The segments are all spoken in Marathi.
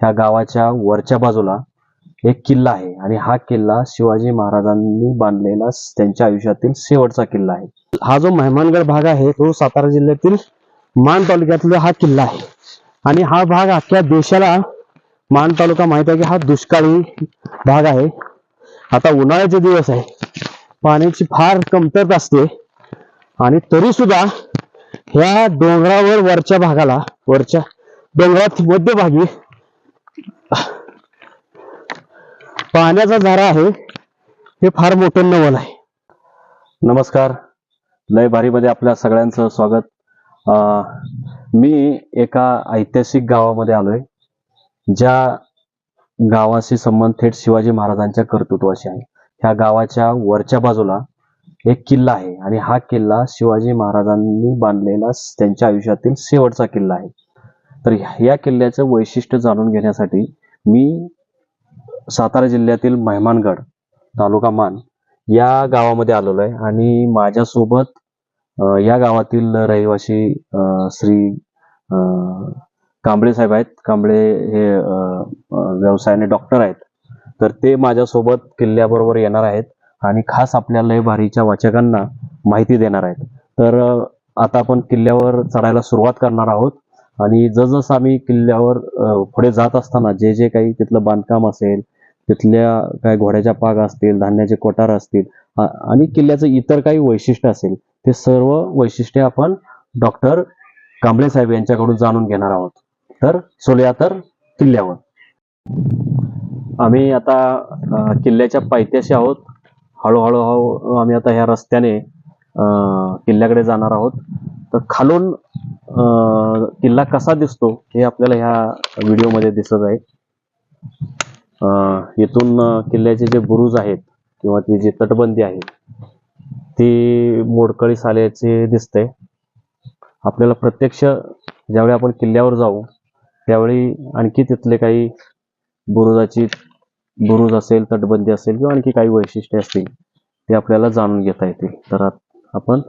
ह्या गावाच्या वरच्या बाजूला एक किल्ला आहे आणि हा किल्ला शिवाजी महाराजांनी बांधलेला त्यांच्या आयुष्यातील शेवटचा किल्ला आहे. हा जो मेहमानगड भाग आहे तो सातारा जिल्ह्यातील मान तालुक्यातला हा किल्ला आहे. आणि हा भाग अख्ख्या देशाला मान तालुका माहीत आहे की हा दुष्काळी भाग आहे. आता उन्हाळ्याचे दिवस आहे. पाण्याची फार कमतरता असते. आणि तरी सुद्धा ह्या डोंगरावर वरच्या भागाला वरच्या डोंगरात मध्यभागी पाण्याचा झरा आहे. हे फार मोठं नवल आहे. नमस्कार. लय भारीमध्ये आपल्या सगळ्यांचं स्वागत. अं, मी एका ऐतिहासिक गावामध्ये आलोय ज्या गावाशी संबंध थेट शिवाजी महाराजांच्या कर्तृत्वाशी आहे. ह्या गावाच्या वरच्या बाजूला एक किल्ला आहे आणि हा किल्ला शिवाजी महाराजांनी बांधलेला स- त्यांच्या आयुष्यातील शेवटचा किल्ला आहे. तर ह्या- या किल्ल्याचं वैशिष्ट्य जाणून घेण्यासाठी मी सातारा जिल्ह्यातील मेहमानगड तालुका मान या गावामध्ये आलेलो आहे आणि माझ्यासोबत या गावातील रहिवासी श्री कांबळे साहेब आहेत. कांबळे हे व्यवसायाने डॉक्टर आहेत. तर ते माझ्यासोबत किल्ल्याबरोबर येणार आहेत आणि खास आपल्या लय भारीच्या वाचकांना माहिती देणार आहेत. तर आता आपण किल्ल्यावर चढायला सुरुवात करणार आहोत. आणि जसजसं आम्ही किल्ल्यावर पुढे जात असताना जे जे काही तिथलं बांधकाम असेल तिथल्या काय घोड्याच्या पाग असतील धान्याचे कोठार असतील आणि किल्ल्याचं इतर काही वैशिष्ट्य असेल ते सर्व वैशिष्ट्ये आपण डॉक्टर कांबळे साहेब यांच्याकडून जाणून घेणार आहोत. तर सोलया तर किल्ल्यावर. आम्ही आता किल्ल्याच्या पायथ्याशी आहोत. हळूहळू हळू आम्ही आता ह्या रस्त्याने अं, किल्ल्याकडे जाणार आहोत. तर खालून किल्ला कसा दिसतो हे आपल्याला ह्या व्हिडिओमध्ये दिसत आहे. येथून इथून किल्ल्याचे जे बुरुज आहेत किंवा ती जी तटबंदी आहे ती मोडकळीस आल्याचे दिसते. आपल्याला प्रत्यक्ष ज्यावेळी आपण किल्ल्यावर जाऊ त्यावेळी आणखी तिथले काही बुरुजाची बुरुज असेल तटबंदी असेल किंवा आणखी काही वैशिष्ट्ये असतील ते आपल्याला जाणून घेता येतील. तर आपण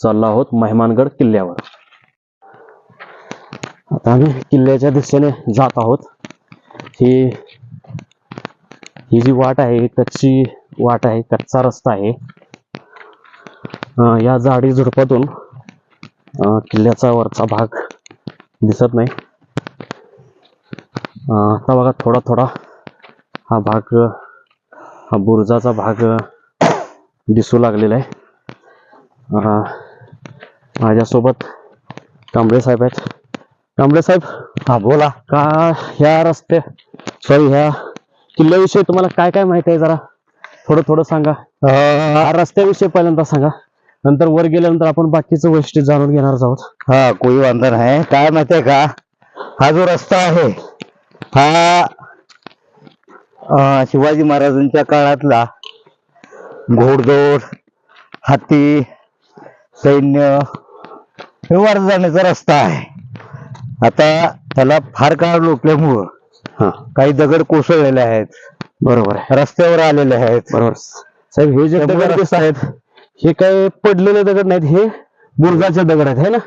चाललो आहोत मेहमानगड किल्ल्यावर. आता आम्ही किल्ल्याच्या दिशेने जात आहोत. ही ही जी वाट आहे कच्ची वाट आहे कच्चा रस्ता आहे. या झाडी झुडपातून किल्ल्याचा वरचा भाग दिसत नाही. आता बघा थोडा थोडा हा भाग हा बुरुजाचा भाग दिसू लागलेला आहे. माझ्यासोबत कांबळे साहेब आहेत. कांबळे साहेब? हा बोला. का ह्या रस्ते सॉरी ह्या किल्ल्याविषयी तुम्हाला काय काय माहिती आहे जरा? थोडं थोडं सांगा. हा रस्त्याविषयी पहिल्यांदा सांगा. नंतर वर गेल्यानंतर आपण बाकीचं वैशिष्ट्य जाणून घेणार आहोत. हा कोई वांधा नाही. काय माहितीये का? हा जो रस्ता आहे हा अं, शिवाजी महाराजांच्या काळातला घोडदौड हत्ती सैन्य हे वर जाण्याचा रस्ता आहे. आता त्याला फार काळ लोटल्यामुळं हा. काही दगड कोसळलेले आहेत. बरोबर आहे. रस्त्यावर आलेले आहेत. बरोबर. साहेब हे जे त्यामुळे दगड दिसत आहेत हे काय पडलेले दगड नाहीत? हे बुरजाचे दगड आहेत है ना?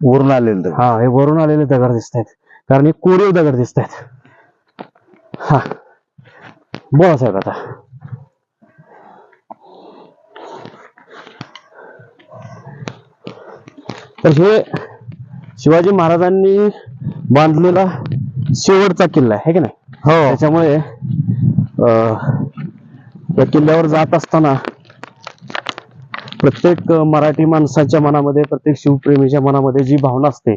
वरून आलेले दगड. हा हे वरून आलेले दगड दिसत आहेत. कारण हे कोरीव दगड दिसत आहेत. हा. बोला साहेब आता. तर हे शिवाजी महाराजांनी बांधलेला शेवटचा किल्ला आहे की नाही? हो. त्याच्यामुळे अं, या किल्ल्यावर जात असताना प्रत्येक अं, मराठी माणसाच्या मनामध्ये प्रत्येक शिवप्रेमीच्या मनामध्ये जी भावना असते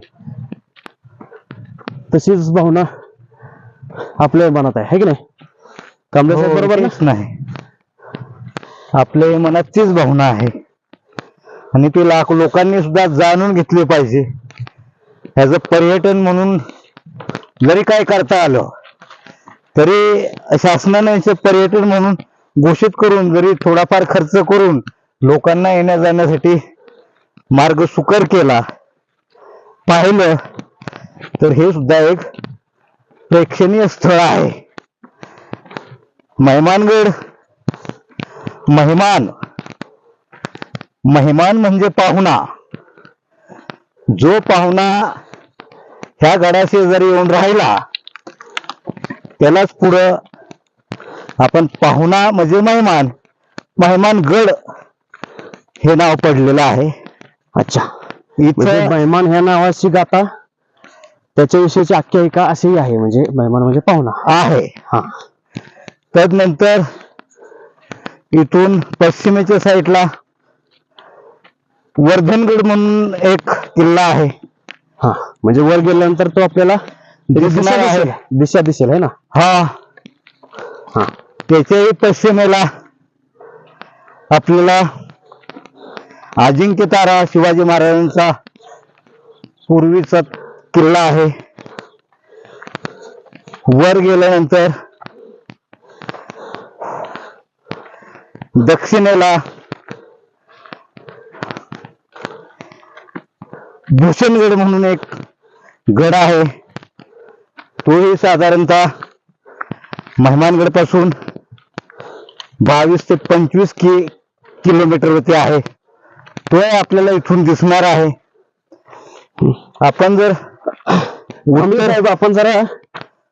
तशीच भावना आपल्या मनात आहे है की नाही? कांबळे साहेब हो, बरोबर ना? नाही. आपल्या मनात तीच भावना आहे. आणि ती लाख लोकांनी सुद्धा जाणून घेतली पाहिजे. ह्याचं पर्यटन म्हणून जरी काय करता आलं तरी शासनाने याचं पर्यटन म्हणून घोषित करून जरी थोडाफार खर्च करून लोकांना येण्या जाण्यासाठी मार्ग सुकर केला पाहिलं तर हे सुद्धा एक प्रेक्षणीय स्थळ आहे. मेहमानगड मेहमान. मेहमान म्हणजे पाहुणा. जो पाहुणा ह्या गडाशी जरी येऊन राहिला त्यालाच पुढं आपण पाहुणा म्हणजे मेहमान मेहमान गड हे नाव पडलेलं आहे. अच्छा. म्हणजे इथं मेहमान ह्या नावाची गाथा त्याच्याविषयीची आख्यायिका अशीही आहे म्हणजे मेहमान म्हणजे पाहुणा. आहे. हा. तदनंतर इथून पश्चिमेच्या साईडला वर्धनगड म्हणून एक किल्ला आहे. हा म्हणजे वर गेल्यानंतर तो आपल्याला दिशा दिसणार आहे. दिसेल दिशा दिसेल है ना? हा. हा. त्याच्याही पश्चिमेला आपल्याला अजिंक्य तारा शिवाजी महाराजांचा पूर्वीचा किल्ला आहे. वर गेल्यानंतर दक्षिणेला भूषणगड म्हणून एक गड आहे. तोही साधारणतः मेहमानगडपासून बावीस ते पंचवीस कि किलोमीटर वरती आहे. तो आपल्याला इथून दिसणार आहे. आपण जर आपण जरा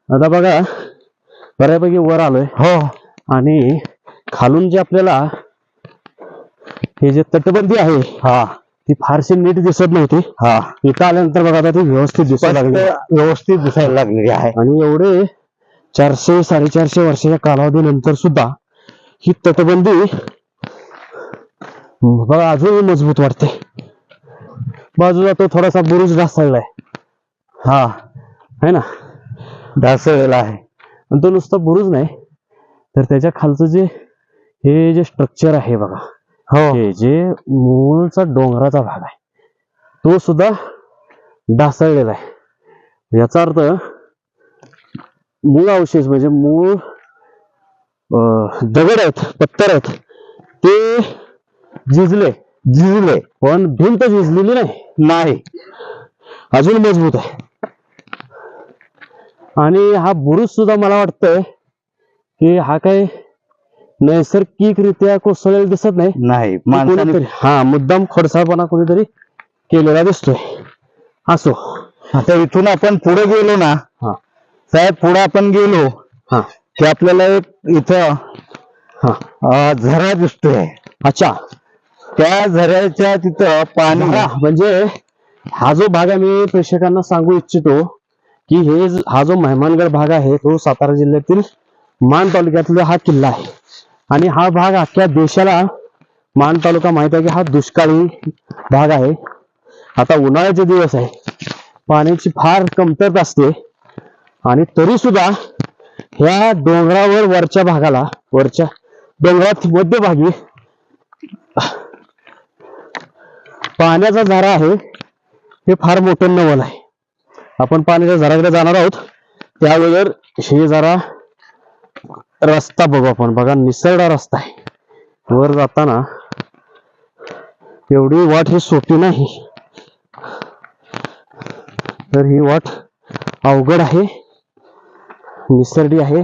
आता बघा बऱ्यापैकी वर आलोय. हो. आणि खालून जे आपल्याला हे जे तटबंदी आहे हा. ती फारशी नीट दिसत नव्हती. हा. इथं आल्यानंतर बघा आता ती व्यवस्थित दिसायला लागली. व्यवस्थित दिसायला लागलेली आहे. आणि एवढे चारशे साडेचारशे वर्षाच्या कालावधीनंतर सुद्धा ही तटबंदी बघा अजूनही मजबूत वाटते. बाजूला तो थोडासा बुरुज ढासळलाय. हा. है ना? ढासळलेला आहे. आणि तो नुसता बुरुज नाही तर त्याच्या खालचं जे हे जे स्ट्रक्चर आहे बघा हो. हे जे मूळचा डोंगराचा भाग आहे तो सुद्धा ढासळलेला आहे. याचा अर्थ मूळ अवशेष म्हणजे मूळ अं, दगड आहेत पत्थर आहेत ते झिजले झिजले पण भिंत झिजलेली नाही नाही. अजून मजबूत आहे. आणि हा बुरुज सुद्धा मला वाटतंय की हा काही नैसर्गिकरित्या कोसळलेला दिसत नाही. नाही कोणीतरी हा मुद्दाम खडसाळपणा कोणीतरी केलेला दिसतोय. असो. आता इथून आपण पुढे गेलो ना हा. साहेब पुढे आपण गेलो हा. की आपल्याला एक इथं हा. अं, झरा दिसतोय. अच्छा. त्या झऱ्याच्या तिथं पाणी हा, म्हणजे हा जो भाग आहे मी प्रेक्षकांना सांगू इच्छितो की हे ज- हा जो मेहमानगड भाग आहे तो सातारा जिल्ह्यातील मान तालुक्यातला हा किल्ला आहे. आणि हा भाग अख्ख्या देशाला मान तालुका माहीत आहे की हा दुष्काळी भाग आहे. आता उन्हाळ्याचे दिवस आहे. पाण्याची फार कमतरता असते. आणि तरी सुद्धा ह्या डोंगरावर वरच्या भागाला वरच्या डोंगरात मध्यभागी पाण्याचा झरा आहे. हे फार मोठं नवल आहे. आपण पाण्याच्या झराकडे जाणार आहोत. त्यावेळेवर हे जरा रस्ता बघू आपण. बघा निसरडा रस्ता आहे. वर जाताना एवढी वाट ही सोपी नाही. तर ही वाट अवघड आहे. निसरडी आहे.